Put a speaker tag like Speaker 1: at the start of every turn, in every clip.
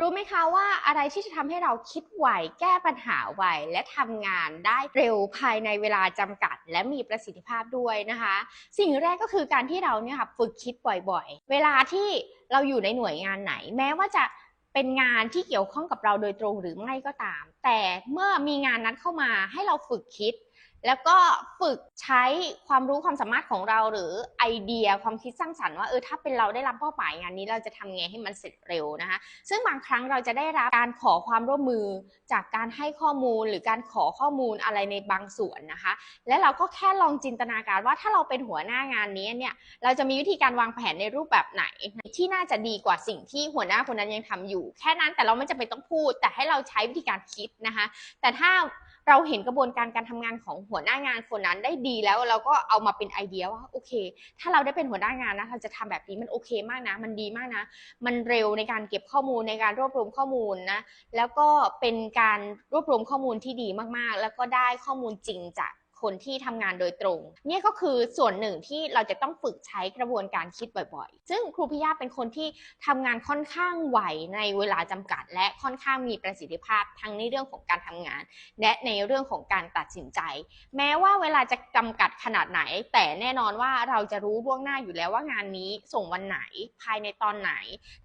Speaker 1: รู้ไหมคะว่าอะไรที่จะทำให้เราคิดไวแก้ปัญหาไวและทำงานได้เร็วภายในเวลาจำกัด และมีประสิทธิภาพด้วยนะคะ สิ่งแรกก็คือการที่เราเนี่ยค่ะฝึกคิดบ่อยๆ เวลาที่เราอยู่ในหน่วยงานไหน แม้ว่าจะเป็นงานที่เกี่ยวข้องกับเราโดยตรงหรือไม่ก็ตาม แต่เมื่อมีงานนั้นเข้ามาให้เราฝึกคิด แล้วก็ฝึกใช้ความรู้ความสามารถของเราหรือไอเดียความคิดสร้างสรรค์ว่าเออถ้าเป็นเราได้รับเป้าหมายงานนี้เราจะทำไงให้มันเสร็จเร็วนะคะ ซึ่งบางครั้งเราจะได้รับการขอความร่วมมือจากการให้ข้อมูลหรือการขอข้อมูลอะไรในบางส่วนนะคะ และเราก็แค่ลองจินตนาการว่าถ้าเราเป็นหัวหน้างานนี้เนี่ยเราจะมีวิธีการวางแผนในรูปแบบไหน ที่น่าจะดีกว่าสิ่งที่หัวหน้าคนนั้นยังทำอยู่ แค่นั้นแต่เราไม่จำเป็นต้องพูด แต่ให้เราใช้วิธีการคิดนะคะ แต่ถ้า เราเห็นกระบวนการการทำงานของหัวหน้างานคนนั้นได้ดีแล้วเราก็เอามาเป็นไอเดียว่าโอเค ถ้าเราได้เป็นหัวหน้างานนะเราจะทำแบบนี้มันโอเคมากนะ มันดีมากนะ มันเร็วในการเก็บข้อมูลในการรวบรวมข้อมูลนะแล้วก็เป็นการรวบรวมข้อมูลที่ดีมากๆ แล้วก็ได้ข้อมูลจริงจาก คนที่ทำงานโดยตรง เนี่ยก็คือส่วนหนึ่งที่เราจะต้องฝึกใช้กระบวนการคิดบ่อยๆ ซึ่งครูพิยาเป็นคนที่ทำงานค่อนข้างไวในเวลาจำกัด และค่อนข้างมีประสิทธิภาพทั้งในเรื่องของการทำงาน และในเรื่องของการตัดสินใจ แม้ว่าเวลาจะจำกัดขนาดไหน แต่แน่นอนว่าเราจะรู้ล่วงหน้าอยู่แล้วว่างานนี้ส่งวันไหนภายในตอนไหน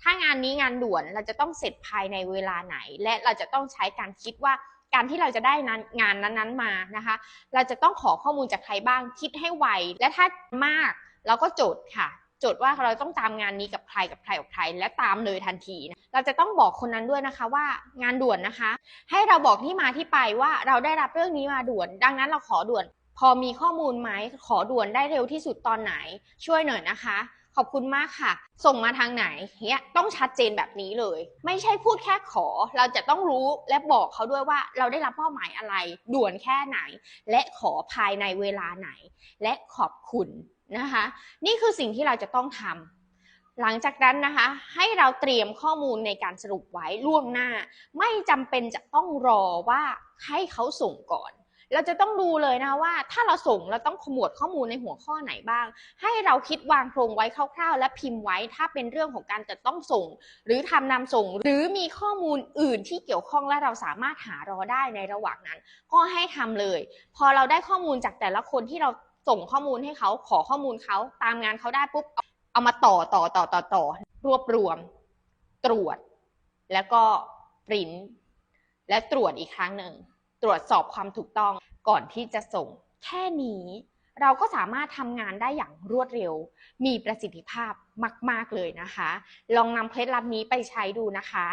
Speaker 1: ถ้างานนี้งานด่วนเราจะต้องเสร็จภายในเวลาไหน และเราจะต้องใช้การคิดว่า การที่เราจะได้นั้นงานนั้นๆมานะคะ เราจะต้องขอข้อมูลจากใครบ้างคิดให้ไว และถ้ามากเราก็จดค่ะจดว่าเราต้องตามงานนี้กับใครกับใครกับใคร และตามเลยทันทีนะเราจะต้องบอกคนนั้นด้วยนะคะว่างานด่วนนะคะ ให้เราบอกที่มาที่ไปว่าเราได้รับเรื่องนี้มาด่วน ดังนั้นเราขอด่วน พอมีข้อมูลไหมขอด่วนได้เร็วที่สุดตอนไหน ช่วยหน่อยนะคะ ขอบคุณมากค่ะ ส่งมาทางไหนเนี้ยต้องชัดเจนแบบนี้เลย ไม่ใช่พูดแค่ขอ เราจะต้องรู้และบอกเขาด้วยว่าเราได้รับเป้าหมายอะไร ด่วนแค่ไหน และขอภายในเวลาไหน และขอบคุณนะคะ นี่คือสิ่งที่เราจะต้องทำหลังจากนั้นนะคะ ให้เราเตรียมข้อมูลในการสรุปไว้ล่วงหน้า ไม่จำเป็นจะต้องรอว่าให้เขาส่งก่อน เราจะต้องดูเลยนะว่า ถ้าเราส่งเราต้องขมวดข้อมูลในหัวข้อไหนบ้าง ให้เราคิดวางโครงไว้คร่าวๆ และพิมพ์ไว้ถ้าเป็นเรื่องของการจะต้องส่ง หรือทำนำส่ง หรือมีข้อมูลอื่นที่เกี่ยวข้องและเราสามารถหารอได้ในระหว่างนั้น ก็ให้ทำเลย พอเราได้ข้อมูลจากแต่ละคนที่เราส่งข้อมูลให้เขาขอข้อมูลเขาตามงานเขาได้ปุ๊บเอามาต่อต่อต่อต่อต่อรวบรวม ตรวจ แล้วก็ปริ้นและตรวจอีกครั้งหนึ่ง ตรวจสอบความถูกต้องก่อนที่จะส่ง แค่นี้เราก็สามารถทำงานได้อย่างรวดเร็ว มีประสิทธิภาพมาก ๆ เลยนะคะ ลองนำเคล็ดลับนี้ไปใช้ดูนะคะ